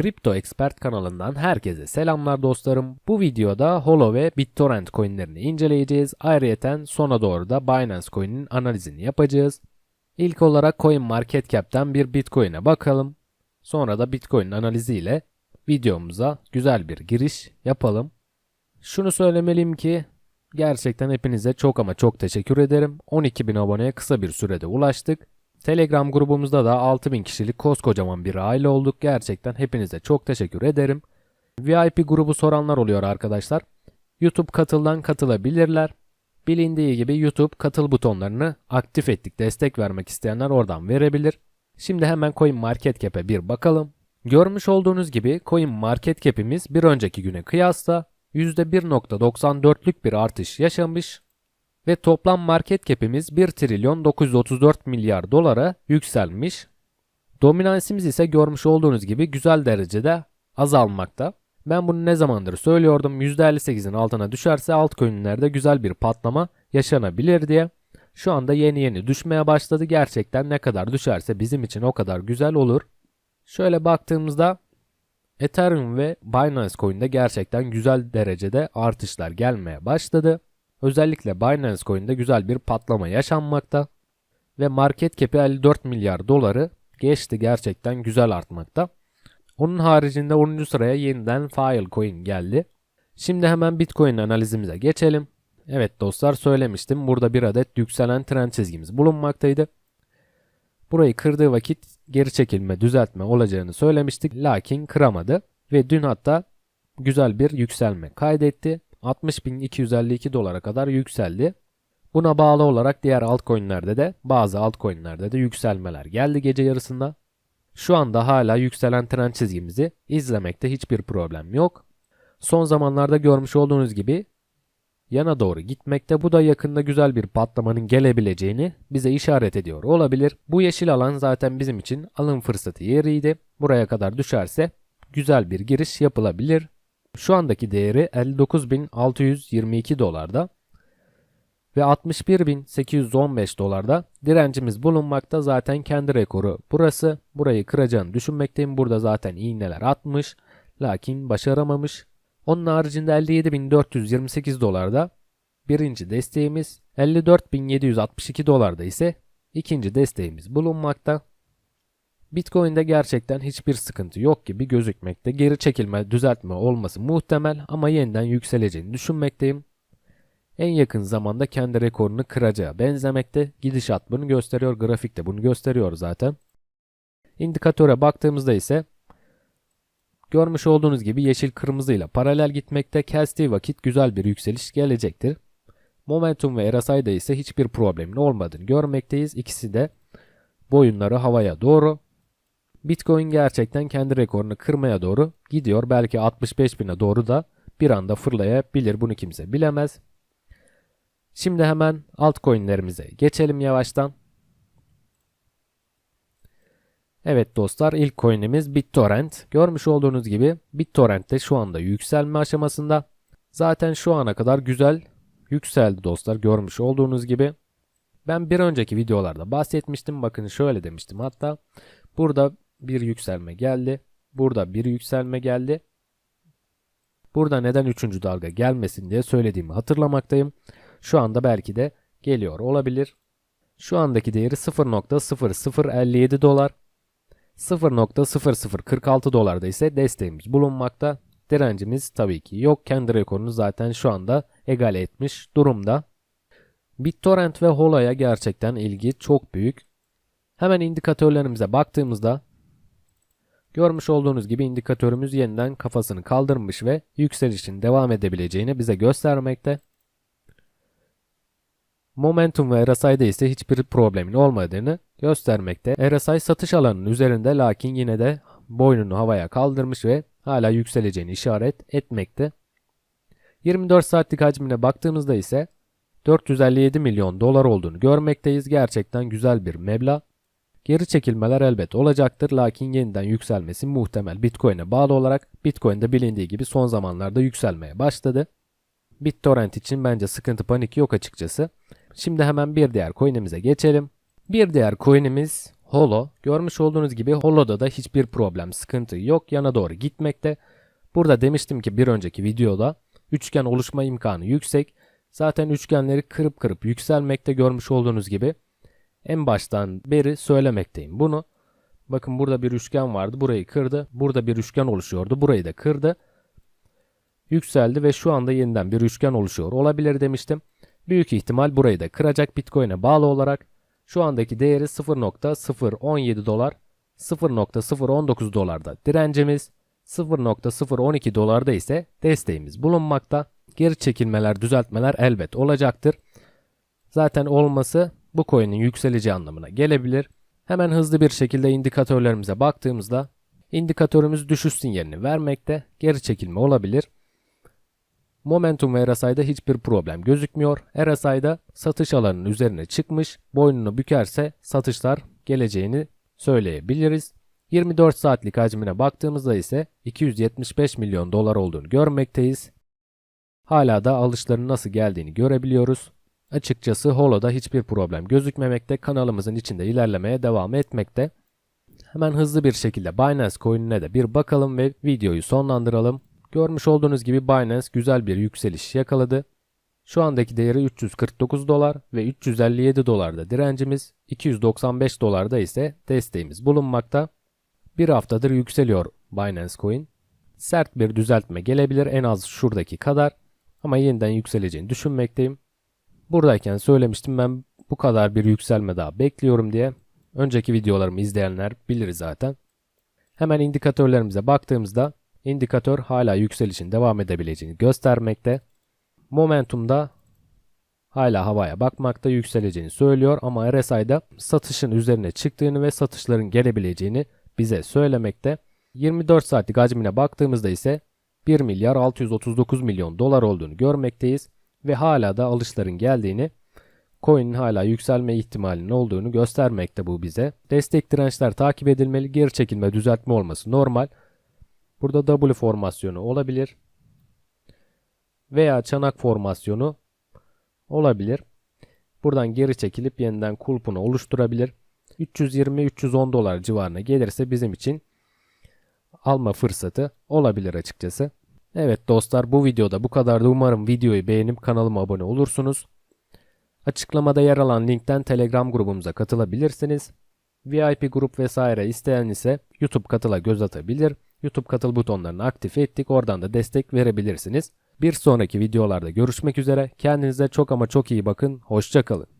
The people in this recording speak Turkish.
Kripto Expert kanalından herkese selamlar dostlarım. Bu videoda Holo ve BitTorrent coinlerini inceleyeceğiz. Ayrıyeten sona doğru da Binance coin'in analizini yapacağız. İlk olarak Coin Market Cap'ten bir Bitcoin'e bakalım. Sonra da Bitcoin analiziyle videomuza güzel bir giriş yapalım. Şunu söylemeliyim ki gerçekten hepinize çok ama çok teşekkür ederim. 12.000 aboneye kısa bir sürede ulaştık. Telegram grubumuzda da 6000 kişilik koskocaman bir aile olduk. Gerçekten hepinize çok teşekkür ederim. VIP grubu soranlar oluyor arkadaşlar. YouTube katıldan katılabilirler. Bilindiği gibi YouTube katıl butonlarını aktif ettik. Destek vermek isteyenler oradan verebilir. Şimdi hemen Coin Market Cap'e bir bakalım. Görmüş olduğunuz gibi Coin Market Cap'imiz bir önceki güne kıyasla %1.94'lük bir artış yaşamış ve toplam market cap'imiz 1 trilyon 934 milyar dolara yükselmiş. Dominansimiz ise görmüş olduğunuz gibi güzel derecede azalmakta. Ben bunu ne zamandır söylüyordum %58'in altına düşerse altcoin'lerde güzel bir patlama yaşanabilir diye. Şu anda yeni yeni düşmeye başladı. Gerçekten ne kadar düşerse bizim için o kadar güzel olur. Şöyle baktığımızda Ethereum ve Binance Coin'de gerçekten güzel derecede artışlar gelmeye başladı. Özellikle Binance Coin'de güzel bir patlama yaşanmakta ve market cap'i 54 milyar doları geçti gerçekten güzel artmakta. Onun haricinde 10. sıraya yeniden Filecoin geldi. Şimdi hemen Bitcoin analizimize geçelim. Evet dostlar söylemiştim burada bir adet yükselen trend çizgimiz bulunmaktaydı. Burayı kırdığı vakit geri çekilme, düzeltme olacağını söylemiştik. Lakin kıramadı ve dün hatta güzel bir yükselme kaydetti. 60.252 dolara kadar yükseldi. Buna bağlı olarak diğer altcoin'lerde de bazı altcoin'lerde de yükselmeler geldi gece yarısında. Şu anda hala yükselen trend çizgimizi izlemekte hiçbir problem yok. Son zamanlarda görmüş olduğunuz gibi yana doğru gitmekte. Bu da yakında güzel bir patlamanın gelebileceğini bize işaret ediyor olabilir. Bu yeşil alan zaten bizim için alım fırsatı yeriydi. Buraya kadar düşerse güzel bir giriş yapılabilir. Şu andaki değeri 59.622 dolarda ve 61.815 dolarda direncimiz bulunmakta. Zaten kendi rekoru burası. Burayı kıracağını düşünmekteyim. Burada zaten iğneler atmış. Lakin başaramamış. Onun haricinde 57.428 dolarda birinci desteğimiz. 54.762 dolarda ise ikinci desteğimiz bulunmakta. Bitcoin'de gerçekten hiçbir sıkıntı yok gibi gözükmekte. Geri çekilme, düzeltme olması muhtemel ama yeniden yükseleceğini düşünmekteyim. En yakın zamanda kendi rekorunu kıracağı benzemekte. Gidişat bunu gösteriyor, grafik de bunu gösteriyor zaten. İndikatöre baktığımızda ise görmüş olduğunuz gibi yeşil kırmızıyla paralel gitmekte. Kestiği vakit güzel bir yükseliş gelecektir. Momentum ve RSI'de ise hiçbir problemin olmadığını görmekteyiz. İkisi de boyunları havaya doğru Bitcoin gerçekten kendi rekorunu kırmaya doğru gidiyor. Belki 65 bine doğru da bir anda fırlayabilir. Bunu kimse bilemez. Şimdi hemen altcoin'lerimize geçelim yavaştan. Evet dostlar ilk coin'imiz BitTorrent. Görmüş olduğunuz gibi BitTorrent de şu anda yükselme aşamasında. Zaten şu ana kadar güzel yükseldi dostlar görmüş olduğunuz gibi. Ben bir önceki videolarda bahsetmiştim. Bakın şöyle demiştim hatta. Burada bir yükselme geldi. Burada bir yükselme geldi. Burada neden üçüncü dalga gelmesin diye söylediğimi hatırlamaktayım. Şu anda belki de geliyor olabilir. Şu andaki değeri 0.0057 dolar. 0.0046 dolarda ise desteğimiz bulunmakta. Direncimiz tabii ki yok. Kendi rekorunu zaten şu anda egale etmiş durumda. BitTorrent ve Holo'ya gerçekten ilgi çok büyük. Hemen indikatörlerimize baktığımızda Görmüş olduğunuz gibi indikatörümüz yeniden kafasını kaldırmış ve yükselişin devam edebileceğini bize göstermekte. Momentum ve RSI'de ise hiçbir problemin olmadığını göstermekte. RSI satış alanının üzerinde lakin yine de boynunu havaya kaldırmış ve hala yükseleceğini işaret etmekte. 24 saatlik hacmine baktığımızda ise 457 milyon dolar olduğunu görmekteyiz. Gerçekten güzel bir meblağ. Geri çekilmeler elbet olacaktır lakin yeniden yükselmesi muhtemel Bitcoin'e bağlı olarak Bitcoin'de bilindiği gibi son zamanlarda yükselmeye başladı. BitTorrent için bence sıkıntı panik yok açıkçası. Şimdi hemen bir diğer coin'imize geçelim. Bir diğer coin'imiz Holo. Görmüş olduğunuz gibi Holo'da da hiçbir problem, sıkıntı yok. Yana doğru gitmekte. Burada demiştim ki bir önceki videoda üçgen oluşma imkanı yüksek. Zaten üçgenleri kırıp kırıp yükselmekte görmüş olduğunuz gibi. En baştan beri söylemekteyim bunu. Bakın burada bir üçgen vardı. Burayı kırdı. Burada bir üçgen oluşuyordu. Burayı da kırdı. Yükseldi ve şu anda yeniden bir üçgen oluşuyor olabilir demiştim. Büyük ihtimal burayı da kıracak Bitcoin'e bağlı olarak. Şu andaki değeri 0.017 dolar, 0.019 dolarda direncimiz, 0.012 dolarda ise desteğimiz bulunmakta. Geri çekilmeler, düzeltmeler elbet olacaktır. Zaten olması bu coin'in yükseleceği anlamına gelebilir. Hemen hızlı bir şekilde indikatörlerimize baktığımızda indikatörümüz düşüş sinyalini vermekte. Geri çekilme olabilir. Momentum ve RSI'da hiçbir problem gözükmüyor. RSI'da satış alanının üzerine çıkmış. Boynunu bükerse satışlar geleceğini söyleyebiliriz. 24 saatlik hacmine baktığımızda ise 275 milyon dolar olduğunu görmekteyiz. Hala da alışların nasıl geldiğini görebiliyoruz. Açıkçası Holo'da hiçbir problem gözükmemekte. Kanalımızın içinde ilerlemeye devam etmekte. Hemen hızlı bir şekilde Binance Coin'ine de bir bakalım ve videoyu sonlandıralım. Görmüş olduğunuz gibi Binance güzel bir yükseliş yakaladı. Şu andaki değeri 349 dolar ve 357 dolarda direncimiz, 295 dolarda ise desteğimiz bulunmakta. Bir haftadır yükseliyor Binance Coin. Sert bir düzeltme gelebilir en az şuradaki kadar ama yeniden yükseleceğini düşünmekteyim. Buradayken söylemiştim ben bu kadar bir yükselme daha bekliyorum diye. Önceki videolarımı izleyenler bilir zaten. Hemen indikatörlerimize baktığımızda indikatör hala yükselişin devam edebileceğini göstermekte. Momentumda hala havaya bakmakta yükseleceğini söylüyor ama RSI'da satışın üzerine çıktığını ve satışların gelebileceğini bize söylemekte. 24 saatlik hacmine baktığımızda ise 1 milyar 639 milyon dolar olduğunu görmekteyiz ve hala da alışların geldiğini, coin'in hala yükselme ihtimalinin olduğunu göstermekte bu bize. Destek dirençler takip edilmeli, geri çekilme düzeltme olması normal. Burada W formasyonu olabilir veya çanak formasyonu olabilir. Buradan geri çekilip yeniden kulpunu oluşturabilir. 320-310 dolar civarına gelirse bizim için alma fırsatı olabilir açıkçası. Evet dostlar bu videoda bu kadardı. Umarım videoyu beğenip kanalıma abone olursunuz. Açıklamada yer alan linkten Telegram grubumuza katılabilirsiniz. VIP grup vesaire isteyen ise YouTube katıla göz atabilir. YouTube katıl butonlarını aktif ettik. Oradan da destek verebilirsiniz. Bir sonraki videolarda görüşmek üzere. Kendinize çok ama çok iyi bakın. Hoşçakalın.